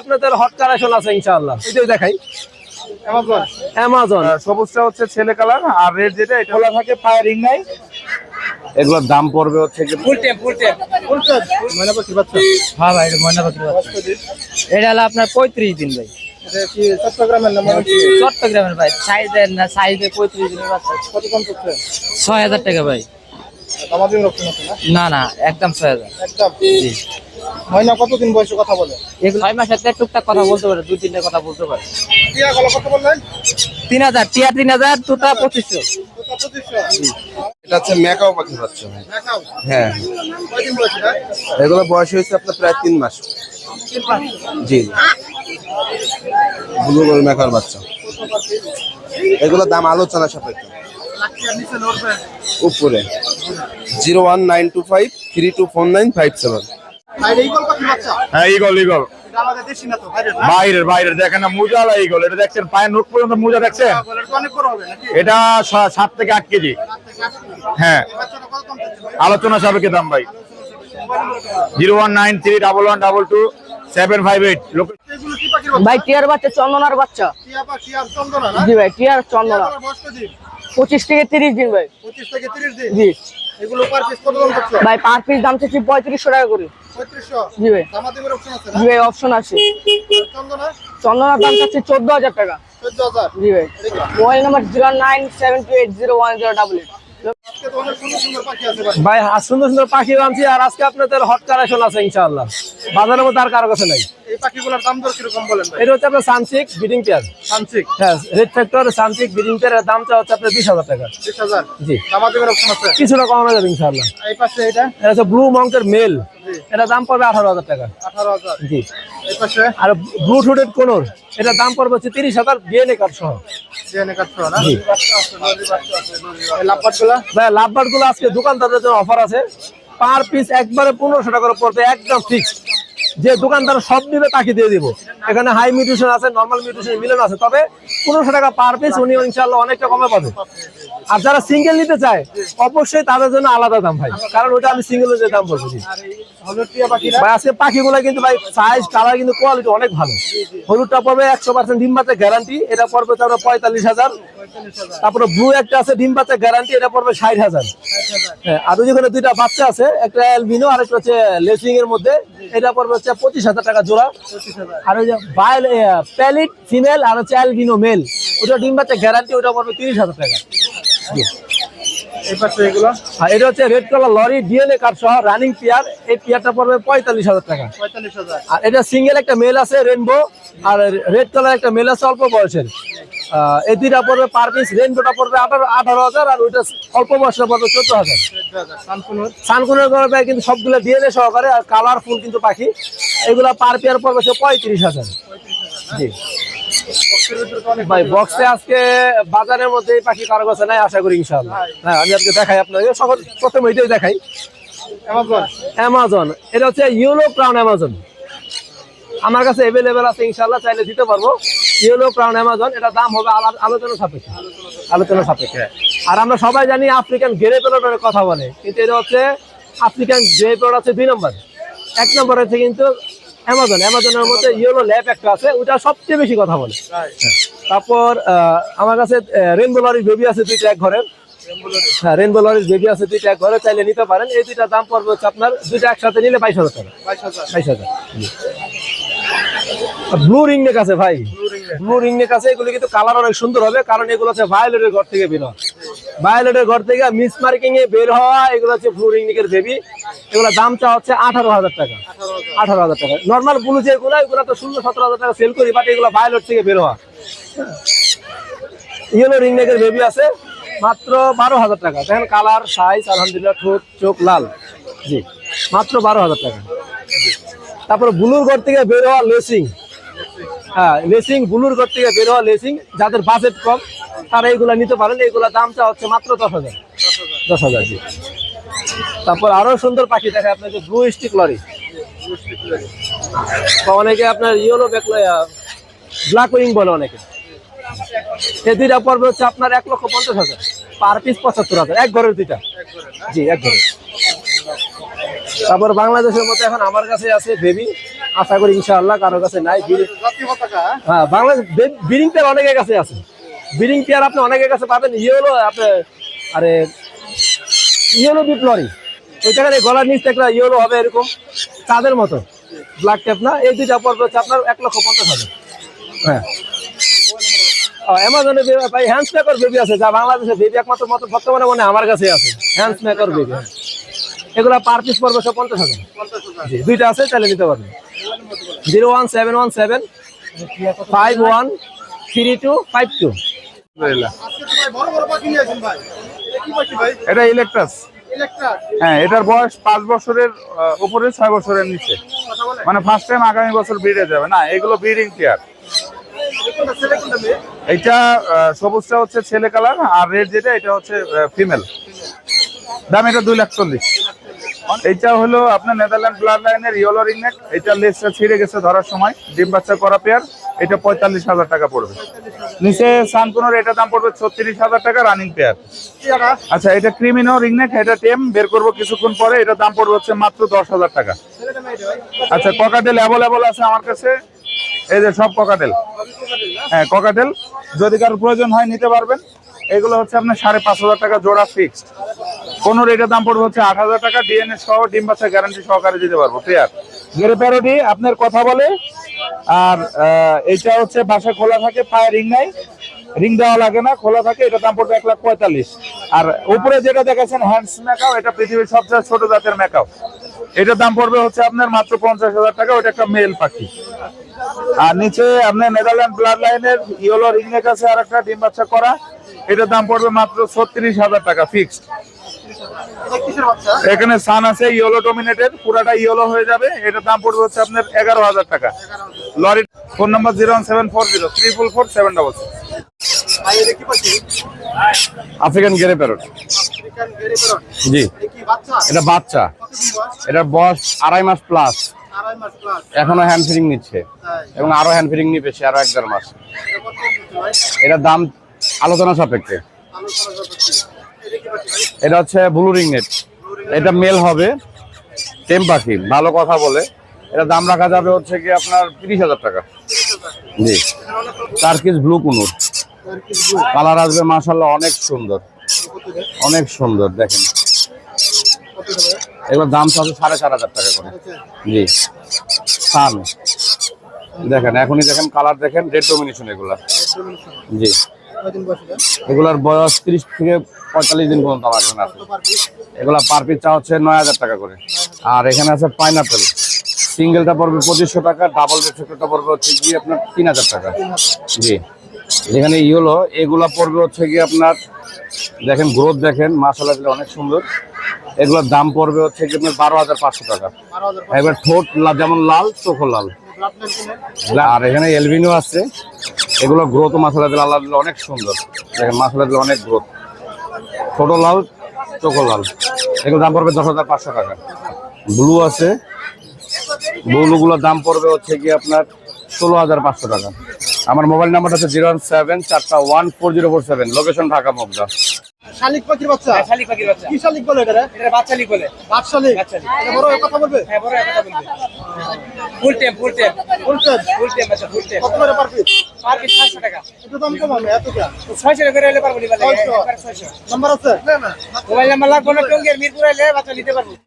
আপনাদের hot collection আছে ইনশাআল্লাহ। এটাই দেখাই। অ্যামাজন সবুজটা হচ্ছে ছেলে কালার আর রেড যেটা এটা খোলা থাকে পায়ের রিং নাই। এগুলোর দাম পড়বে হচ্ছে ফুল ফুল ময়না বাচ্চা? হ্যাঁ ভাই এটা ময়না পাখির বাচ্চা। এটা হলো আপনার পঁয়ত্রিশ দিন ভাই। কি চট্টগ্রামের চট্টগ্রামের ভাই সাইজের না সাইজে পঁয়ত্রিশ দিনের বাচ্চা কত কম করছে ছয় হাজার টাকা ভাই। না না না একদম ছয় হাজার। একদম? জি। ময়না কতদিন বয়সে কথা বলে? এগুলো ছয় মাসের থেকে টুকটাক কথা বলতে পারে দুই তিনটে কথা বলতে পারে। টিয়া গলা কত বললেন? তিন হাজার টিয়া তিন হাজার দুটা পঁচিশশো। এটা হচ্ছে মেকাও পাখির বাচ্চা হ্যাঁ। এগুলো বয়স হয়েছে আপনার প্রায় তিন মাস। জি। ব্লু গোল মেকার বাচ্চা। এগুলো দাম আলোচনা সাপেক্ষে। উপরে। Zero one nine two five three two four nine five seven. বাইরে ইগল পাখির বাচ্চা? হ্যাঁ ইগল ইগল বাইরের বাইরের দেখেন না মোজালা এইগুলো এটা দেখছেন পায়ের নোট পর্যন্ত মোজা দেখছেন? এটা অনেক বড় হবে নাকি? এটা স- সাত থেকে আট কেজি। হ্যাঁ। আলোচনা সাপেক্ষে দাম ভাই। Zero one nine three double one double two seven five eight. ভাই টিয়ার বাচ্চা চন্দনার বাচ্চা। জি ভাই টিয়ার চন্দনা। পঁচিশ থেকে তিরিশ দিন ভাই। জি। পার পিস দাম পড়ছে ভাই টাকা করে। জি ভাই। অপশন আছে না? জি ভাই অপশন আছে। চন্দনা? চন্দনার দাম চাচ্ছি ভাই। সুন্দর সুন্দর পাখি আনছি আর আজকে আপনাদের হট কালেকশন আছে ইনশাআল্লাহ। বাজারের মধ্যে আর কারও কাছে নাই। এই পাখিগুলোর দাম দর কীরকম বলেন এটা হচ্ছে আপনার সানসিক বিডিং পেয়ার সানসিক হ্যাঁ রেড ফ্যাক্টর সানসিক বিডিং পেয়ারের দামটা হচ্ছে আপনার বিশ হাজার টাকা। বিশ হাজার? জি। দামাদিমের অপশন আছে? কিছুটা কমানো যাবে ইনশাআল্লাহ। এই পাশে এটা? এটা হচ্ছে ব্লু মঙ্কের মেল এটা দাম পড়বে আঠারো হাজার টাকা। আঠারো হাজার। জি। আর ব্লু কোনোর এটা দাম পড়বে হচ্ছে তিরিশ হাজার ডিএনএ কার্ড সহ। জেনে কাটছো না? জি। এই লাভবাটগুলা ভাই লাভবারগুলো আজকে দোকানদারদের জন্য অফার আছে। পার পিস একবারে পনেরোশো টাকা করে পড়বে একদম ফিক্স যে দোকানদার সব দিবে তাকে দিয়ে দিব। এখানে হাই মিউটেশন আছে নর্মাল মিউটেশন মিলন আছে। তবে পনেরোশো টাকা পার পিস উনি ইনশাল্লাহ অনেকটা কমে পাবে। আর যারা সিঙ্গেল নিতে চায়, অবশ্যই তাদের জন্য আলাদা দাম ভাই। কারণ ওটা আমি সিঙ্গেল যে দাম পাখিগুলো কিন্তু ভাই সাইজ কিন্তু কোয়ালিটি অনেক ভালো। হলুদটা পড়বে একশো পার্সেন্ট ডিম গ্যারান্টি এটা পড়বে তারপরে পঁয়তাল্লিশ হাজার। তারপরে ব্লু একটা আছে, ডিম গ্যারান্টি এটা পড়বে হাজার। হ্যাঁ আর ওই যেখানে দুইটা বাচ্চা আছে, একটা আর একটা হচ্ছে মধ্যে। এটা পড়বে হচ্ছে পঁচিশ হাজার টাকা জোড়া। আর ওই যে প্যালিট ফিমেল আর হচ্ছে অ্যালবিনো মেল ওটা ডিম বাচ্চা গ্যারান্টি ওটা পড়বে তিরিশ হাজার টাকা। আর এটা হচ্ছে red colour lory DNA card সহ রানিং পেয়ার এই পেয়ারটা পড়বে পঁয়তাল্লিশ হাজার টাকা। আর এটা সিঙ্গেল একটা মেল আছে রেনবো আর রেড কালার একটা মেল আছে অল্প বয়সের। আহ, এই দুইটা পড়বে পার পিস রেনবোটা পড়বে আঠারো আঠারো হাজার আর ওইটা অল্প বয়সটা পড়বে চোদ্দ হাজার। সানকুনুর সানকুনের গড়ে কিন্তু সবগুলো ডিএনএ সহকারে আর কালারফুল কিন্তু পাখি। এগুলা পার পেয়ার পড়বে সে পঁয়ত্রিশ হাজার। জি। ভাই বক্সে আজকে বাজারের মধ্যে পাখি কারও কাছে নাই আশা করি ইনশাল্লাহ হ্যাঁ আমি আজকে দেখাই আপনাকে সকল প্রথম এটাই দেখাই। অ্যামাজন অ্যামাজন এটা হচ্ছে ইউলো ক্রাউন অ্যামাজন আমার কাছে অ্যাভেলেবেল আছে ইনশাল্লাহ চাইলে দিতে পারব। ইউলো ক্রাউন অ্যামাজন এটা দাম হবে আলোচনা সাপেক্ষে। আলোচনা সাপেক্ষে। আর আমরা সবাই জানি আফ্রিকান গ্রে পেলোটের কথা বলে। কিন্তু এটা হচ্ছে আফ্রিকান গ্রে পেলোট আছে দুই নম্বর। এক নম্বর হচ্ছে কিন্তু অ্যামাজন অ্যামাজনের মধ্যে ইয়েলো ল্যাব একটা আছে ওটা সবচেয়ে বেশি কথা বলে। তারপর আমার কাছে রেনবো লরির বেবি আছে দুইটা এক ঘরের। হ্যাঁ রেনবো লরির বেবি আছে দুইটা এক ঘরে চাইলে নিতে পারেন। এই দুইটা দাম পড়বে হচ্ছে আপনার দুইটা একসাথে নিলে বাইশ হাজার টাকা। বাইশ হাজার। ব্লু রিং নেক আছে ভাই। ব্লু রিং নেক আছে এগুলো কিন্তু কালার অনেক সুন্দর হবে কারণ এগুলো হচ্ছে ভায়োলেটের ঘর থেকে বের হওয়া ভায়োলেটের ঘর থেকে মিস মার্কিং এ বের হওয়া এগুলো হচ্ছে ব্লু রিং নেকের বেবি এগুলো দামটা হচ্ছে আঠারো হাজার টাকা। আঠারো হাজার টাকা। নর্মাল ব্লু যেগুলো, এগুলো তো ষোলো, সতেরো হাজার টাকা সেল করি বাট এগুলো ভায়োলেট থেকে বের হওয়া। ইয়েলো রিং নেকের বেবি আছে, মাত্র বারো হাজার টাকা। দেখেন কালার সাইজ আলহামদুলিল্লাহ, ঠোঁট, চোখ লাল। জি, মাত্র বারো হাজার টাকা। তারপরে ব্লুর ঘর থেকে বের হওয়া লেসিং। হ্যাঁ লেসিং ব্লুর ঘর থেকে বের হওয়া লেসিং, যাদের বাজেট কম, তারা এইগুলা নিতে পারেন। এইগুলা দামটা হচ্ছে মাত্র দশ হাজার। দশ হাজার, জি। তারপর আরও সুন্দর পাখি দেখে আপনাকে ব্লু স্টিক লরি অনেকে আপনার ইয়েলো ব্ল্যাক উইং বলে অনেকে। দুইটা পড়বে হচ্ছে আপনার এক লক্ষ পঞ্চাশ হাজার, পার পিস পঁচাত্তর হাজার, এক ঘরের দুইটা। জি, এক ঘরে তারপর বাংলাদেশের মধ্যে এখন আমার কাছে আছে বেবি আশা করি ইনশাআল্লাহ কারোর কাছে নাই? হ্যাঁ বাংলাদেশ বিরিং পেয়ার অনেকের কাছে আছে। বিরিং পেয়ার আপনি অনেকের কাছে পাবেন। ইয়ে হলো আপনার আরে ইয়েলো বিপ্লরি ওই জায়গায় গলার নিচ থেকে ইয়েলো হবে এরকম, চাঁদের মতো। ব্ল্যাক টেপ না? এই দুইটা পড়বে হচ্ছে আপনার এক লক্ষ পঞ্চাশ হাজার। হ্যাঁ। অ্যামাজনে ভাই হ্যান্ডস মেকার বেবি আছে, যা বাংলাদেশে বেবি একমাত্র মতো বর্তমানে মানে আমার কাছে আছে। হ্যান্ডস মেকার বেবি এগুলা পার পিস পড়বে সব পঞ্চাশ হাজার। জি, দুইটা আছে চালিয়ে নিতে পারবেন। Zero one seven one seven five one three two five two বড় বড় এটা ইলেকট্রাস হ্যাঁ এটার বয়স পাঁচ বছরের উপরে ছয় বছরের নিচে। মানে ফার্স্ট টাইম আগামী বছর ব্রিডে যাবে। না এগুলো ব্রিডিং পেয়ার কোনটা মেয়ে? এইটা সবুজটা হচ্ছে ছেলে কালার আর রেড যেটা এটা হচ্ছে ফিমেল দাম এটা দুই লাখ চল্লিশ। এইটা হলো আপনার নেদারল্যান্ড ব্লাড লাইনের ইয়েলো রিংনেক এটা লেসটা ছিঁড়ে গেছে ধরার সময়। ডিম বাচ্চা করা পেয়ার এটা পঁয়তাল্লিশ হাজার টাকা পড়বে। নিচে সানকুনোর এটা দাম পড়বে ছত্রিশ হাজার টাকা রানিং পেয়ার আচ্ছা এটা ক্রিমিনো রিংনেক এটা টেম, বের করব কিছুক্ষণ পরে, এটা দাম পড়বে হচ্ছে মাত্র দশ হাজার টাকা। আচ্ছা ককাটেল অ্যাভেলেবল আছে আমার কাছে। এই যে সব ককাটেল হ্যাঁ ককাটেল যদি কারোর প্রয়োজন হয় নিতে পারবেন। এগুলো হচ্ছে আপনার সাড়ে পাঁচ হাজার টাকা জোড়া ফিক্সড কোন রেটের দাম পড়বে হচ্ছে আট হাজার টাকা ডিএনএ সহ ডিম বাচ্চা গ্যারান্টি সহকারে দিতে পারব পেয়ার গেরে প্যারোটি আপনার কথা বলে আর এটা হচ্ছে বাসা খোলা থাকে, পায়ে রিং নাই, রিং দেওয়া লাগে না, খোলা থাকে এটা দাম পড়বে এক লাখ পঁয়তাল্লিশ। আর উপরে যেটা দেখেছেন, হ্যান্ডস মেকাও এটা পৃথিবীর সবচেয়ে ছোট জাতের মেকাও এটার দাম পড়বে হচ্ছে আপনার মাত্র পঞ্চাশ হাজার টাকা, ওটা একটা মেল পাখি। আর নিচে আপনার নেদারল্যান্ড ব্লাড লাইনের ইয়েলো রিংনেক কাছে আর একটা ডিম বাচ্চা করা, এটার দাম পড়বে মাত্র ছত্রিশ হাজার টাকা, ফিক্সড। এখানে সান আছে ইয়েলো ডোমিনেটেড পুরাটা ইয়েলো হয়ে যাবে। এটার দাম পড়বে হচ্ছে আপনার এগারো হাজার টাকা। Lory phone number zero one seven four zero triple four seven double African grey parrot. জি। এটা বাচ্চা? এটা বয়স? এটার বয়স আড়াই মাস প্লাস এখনও হ্যান্ড ফিডিং নিচ্ছে। এবং আরও হ্যান্ড ফিডিং নিবে সে আরও এক দেড় মাস। এটার দাম আলোচনা সাপেক্ষে। এটা হচ্ছে ব্লু রিং নেট এটা মেল হবে। টেম পাখি, ভালো কথা বলে। এটা দাম রাখা যাবে হচ্ছে কি আপনার তিরিশ হাজার টাকা। জি। টার্কিস ব্লু কুনুর। কালার আসবে মাশাল্লাহ অনেক সুন্দর। অনেক সুন্দর, দেখেন। এগুলোর দাম তো সাড়ে চার হাজার টাকা করে। জি। সান দেখেন, এখনই দেখেন কালার দেখেন রেড ডমিনেশন এগুলা। জি। এগুলার বয়স তিরিশ থেকে পঁয়তাল্লিশ দিন পর্যন্ত আমার এখানে আছে। এগুলা পার পিস চা হচ্ছে নয় হাজার টাকা করে। আর এখানে আছে পাইনাপেল সিঙ্গেলটা পড়বে পঁচিশশো টাকা ডাবল ছোটটা পড়বে হচ্ছে গিয়ে আপনার তিন হাজার টাকা। জি। যেখানে ইয়েলো এগুলা পড়বে হচ্ছে গিয়ে আপনার দেখেন গ্রোথ দেখেন মাসালা দিলে অনেক সুন্দর। এগুলোর দাম পড়বে হচ্ছে কি আপনার বারো হাজার পাঁচশো টাকা। এবার ঠোঁট যেমন লাল চোখও লাল। আর এখানে এলবিনো আছে। এগুলো গ্রোথ মাসালা দিলে আল্লাহ দিলে অনেক সুন্দর। দেখেন মাসালা দিলে অনেক গ্রোথ ছোট লাল, চোখো লাল। এগুলো দাম পড়বে দশ হাজার পাঁচশো টাকা। ব্লু আছে। ব্লুগুলোর দাম পড়বে হচ্ছে কি আপনার ষোলো হাজার পাঁচশো টাকা। আমার মোবাইল নাম্বার হচ্ছে জিরো ওয়ান সেভেন চারটা one four zero four seven. Location Dhaka, Mugda. শালিক পাখির বাচ্চা? শালিক পাখির বাচ্চা। কি শালিক বলে এটা এটা বাচ্চালিক বলে। বাচ্চালিক বাচ্চালিক। এটা বড় হয়ে কথা বলবে? হ্যাঁ বড় কথা বলবে। Full time full time full time full time আচ্ছা ফুল টাইম কত করে পার পিস পার পিস 600 টাকা। একটু দাম কম হবে এত क्या ছয়শো টাকা করে পারব নি ছয়শো। একবার ছয়শো। নাম্বার আছে? মোবাইল নাম্বার লাগবে না টঙ্গের মিরপুর এলে বাচ্চা নিতে পারব।